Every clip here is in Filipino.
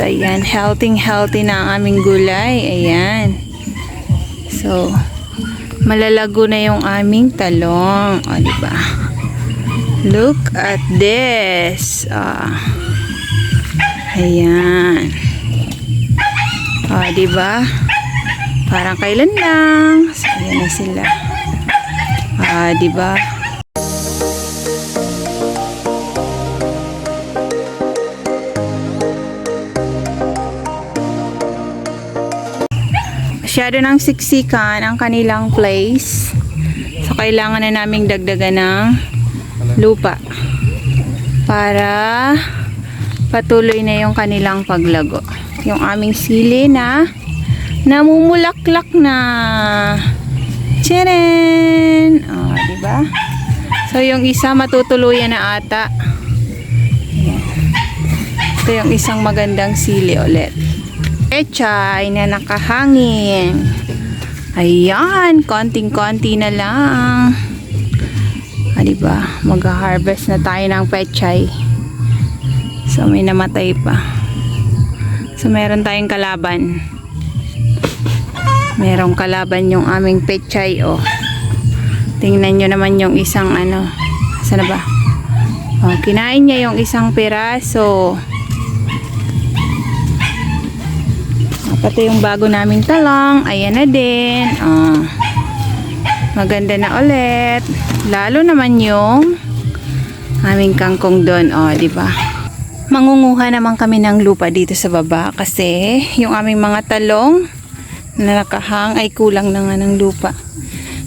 So, ayan. Healthy, healthy na ang aming gulay. Ayan. So, malalago na yung aming talong. O, ba? Look at this. Ah. Ayan. O, ba? Parang kailan lang. So, ayan na sila. Ah, ba? Masyado ng siksikan ang kanilang place. So, kailangan na naming dagdagan ng lupa para patuloy na yung kanilang paglago. Yung aming sili na namumulaklak na. Tcharan! Oh, di ba? So, yung isa matutuluyan na ata. Ito yung isang magandang sili ulit. Echay na nakahangin. Ayan, konting-konti na lang. Ah, diba? Mag-harvest na tayo ng pechay. So, may namatay pa. So, meron tayong kalaban. Merong kalaban yung aming pechay, oh. Tingnan nyo naman yung isang ano. Saan ba? Oh, kinain niya yung isang piraso. Pati yung bago naming talong, ayan na din. Ah, maganda na ulit. Lalo naman yung aming kangkong doon, oh, di ba? Mangunguha naman kami ng lupa dito sa baba kasi yung aming mga talong na nakahang ay kulang na nga ng lupa.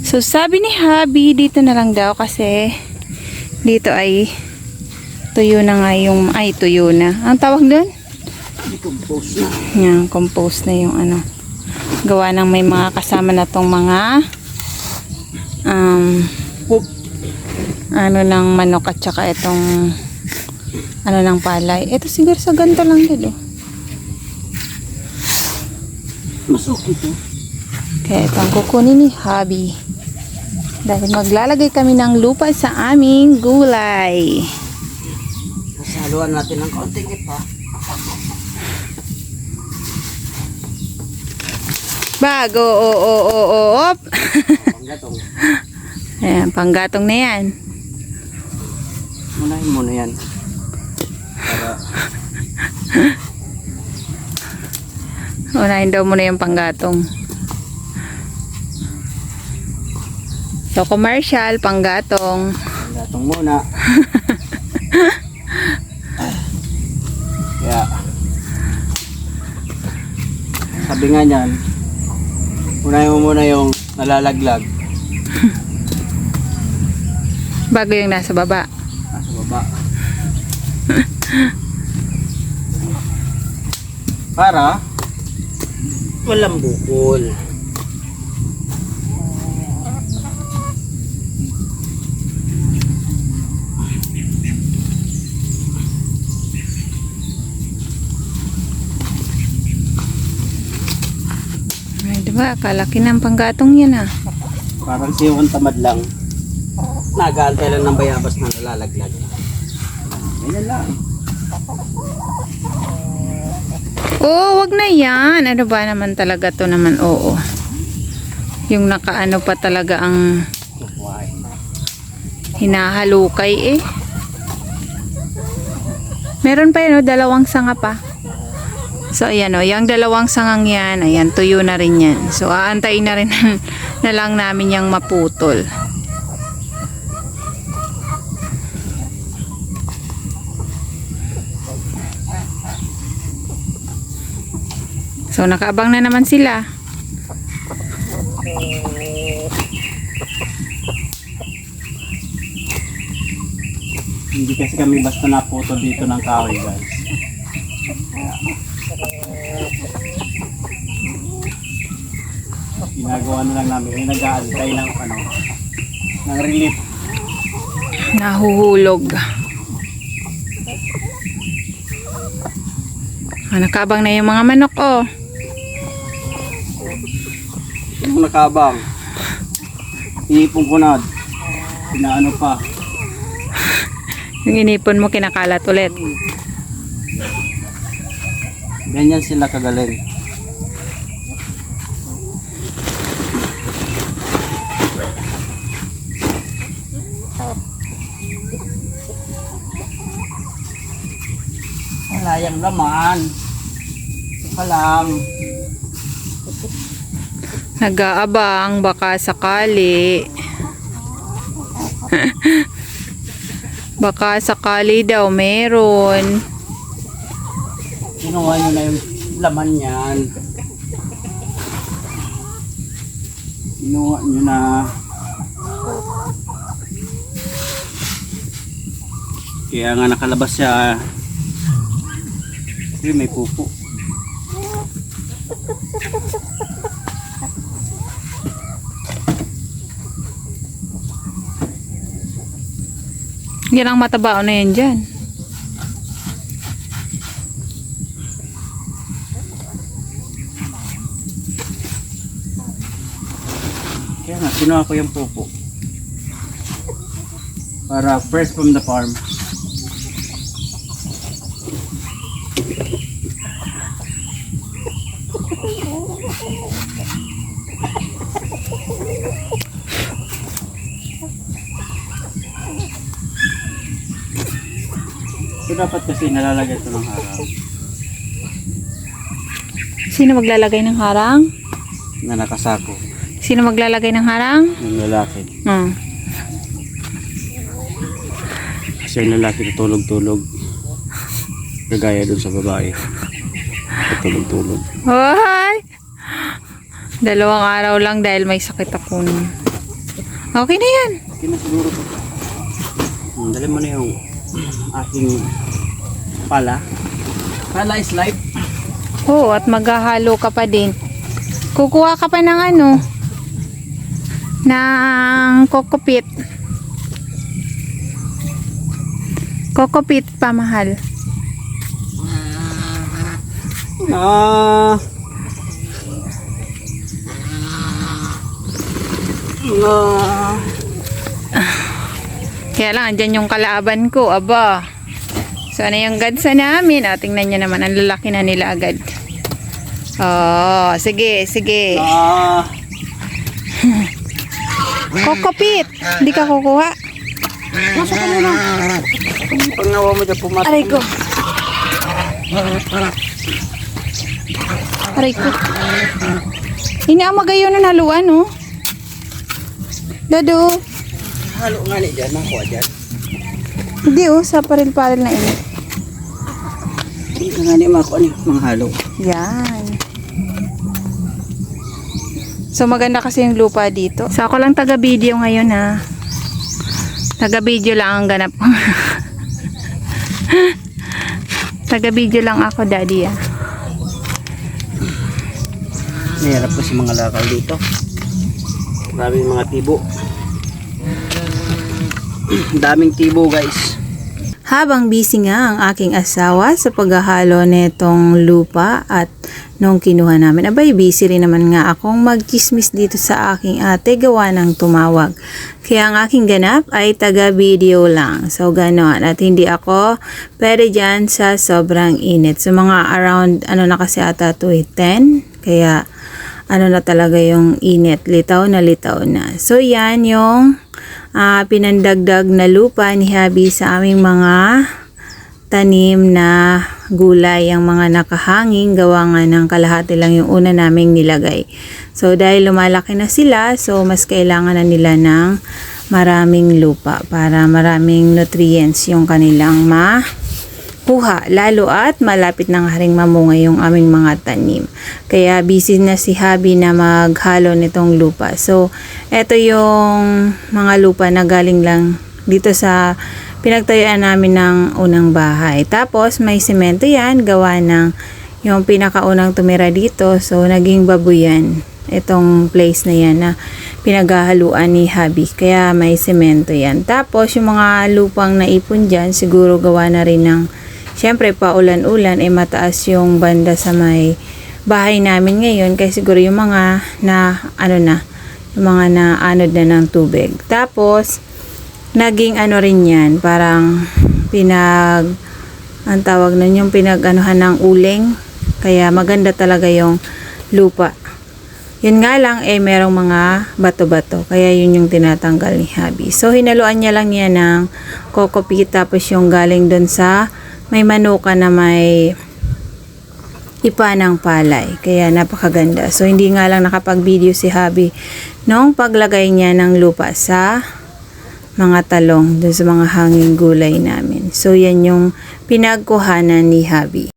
So sabi ni Habi dito na lang daw kasi dito ay tuyo na nga yung ay tuyo na. Ang tawag doon? Decompose na. Yan, compost na yung ano. Gawa ng may mga kasama na tong mga um, ano ng manok at saka itong ano ng palay. Ito siguro sa ganito lang din oh. Mas okay to. Kaya ito ang kukunin ni Hobby. Dahil maglalagay kami ng lupa sa aming gulay. Nasaluan natin ng kaunting ipa. Bago, o, o, o, o, op. Panggatong. Ayan, panggatong na yan. Munahin mo na yan. Para Unahin daw muna yung panggatong. So, commercial, panggatong. panggatong muna. Kaya sabi nga niyan, unahin mo muna yung nalalaglag Bago yung nasa baba. nasa baba. Para walang bukol. Ay, diba? Kalaki ng panggatong yan ah. Parang siyon tamad lang. Nagaantay lang ng bayabas na nalalaglag. Ganyan lang. Oo, wag na yan. Ano ba naman talaga to naman? Oo. Yung nakaano pa talaga ang hinahalukay eh. Meron pa yun, oh, dalawang sanga pa. So, ayan o, yung dalawang sangang yan, ayan, tuyo na rin yan. So, aantayin na rin na lang namin yung maputol. So, nakaabang na naman sila. Hindi kasi kami basta naputol dito ng kahoy guys. Ginagawa na lang namin. May nag-aantay ng ano, ng relief. Nahuhulog. Ah, nakabang na yung mga manok, oh. Yung nakabang. Iipon ko na. Pinaano pa. Yung inipon mo, kinakalat ulit. Ganyan sila kagaling. Wala yung laman. Ito pa lang. Nag-aabang, baka sakali. baka sakali daw meron. Kinuha nyo na yung laman yan. Kinuha nyo na. Kaya nga nakalabas siya. Kasi may pupo. Yan ang matabao na yan dyan. Kaya nga, kinuha ko yung pupo. Para fresh from the farm. So dapat kasi nalalagay ito ng harang Sino maglalagay ng harang? na nakasako Sino maglalagay ng harang? ng lalaki. Hmm. Kasi yung lalaki tutulog-tulog. Kagaya dun sa babae. Tutulog-tulog. Hoy! Dalawang araw lang dahil may sakit ako. nun. Okay na yan. Okay na siguro. Hmm, dali mo na yung aking pala. Pala is life. Oo, at maghahalo ka pa din. Kukuha ka pa ng ano? Ng kokopit. Kokopit pa mahal. Ah. Ah. Kaya lang, andyan yung kalaban ko, aba. So, ano yung gadsa namin? O, tingnan nyo naman, ang lalaki na nila agad. Oh, sige, sige. Ah. Kokopit! Hindi ka kukuha. Nasa ka na. Pag nawa mo dyan pumatong. Aray ko. Aray ko. Inaamagayo na naluan, oh. Dado. Halo nga ni dyan. Nakuha dyan. Hindi, oh. Sa paril-paril na ini. Ka nga ni ni mga halo. Yan. So maganda kasi yung lupa dito. So ako lang taga-video ngayon ha. Taga-video lang ang ganap taga-video lang ako daddy ah. Nahirap kasi mga lakal dito. Maraming mga tibo. Daming tibo guys. Habang busy nga ang aking asawa sa paghahalo netong lupa at nung kinuha namin, abay busy rin naman nga akong magchismis dito sa aking ate gawa ng tumawag. Kaya ang aking ganap ay taga-video lang. So ganon. At hindi ako pwede dyan sa sobrang init. So mga around ano na kasi ata to eh, 10. Kaya ano na talaga yung init. Litaw na litaw na. So yan yung ah, pinandagdag na lupa ni Habi sa aming mga tanim na gulay ang mga nakahanging gawa nga ng kalahati lang yung una naming nilagay. So dahil lumalaki na sila, so mas kailangan na nila ng maraming lupa para maraming nutrients yung kanilang makuha. Lalo at malapit na nga ring mamunga yung aming mga tanim. Kaya busy na si Habi na maghalo nitong lupa. So eto yung mga lupa na galing lang dito sa pinagtayuan namin ng unang bahay. Tapos may semento yan, gawa ng yung pinakaunang tumira dito. So naging babuyan itong place na yan na pinaghahaluan ni Habi. Kaya may semento yan. Tapos yung mga lupang naipon dyan, siguro gawa na rin ng Siyempre, paulan-ulan, eh mataas yung banda sa may bahay namin ngayon. Kaya siguro yung mga na, ano na, yung mga na anod na ng tubig. Tapos, naging ano rin yan, parang pinag, ang tawag nun, yung pinag-anuhan ng uling. Kaya maganda talaga yung lupa. Yun nga lang, eh, merong mga bato-bato. Kaya yun yung tinatanggal ni Habi. So, hinaluan niya lang yan ng kokopit tapos yung galing dun sa may manuka na may ipa ng palay. Kaya napakaganda. So, hindi nga lang nakapag-video si Habi noong paglagay niya ng lupa sa mga talong dun sa mga hanging gulay namin. So, yan yung pinagkuhanan ni Habi.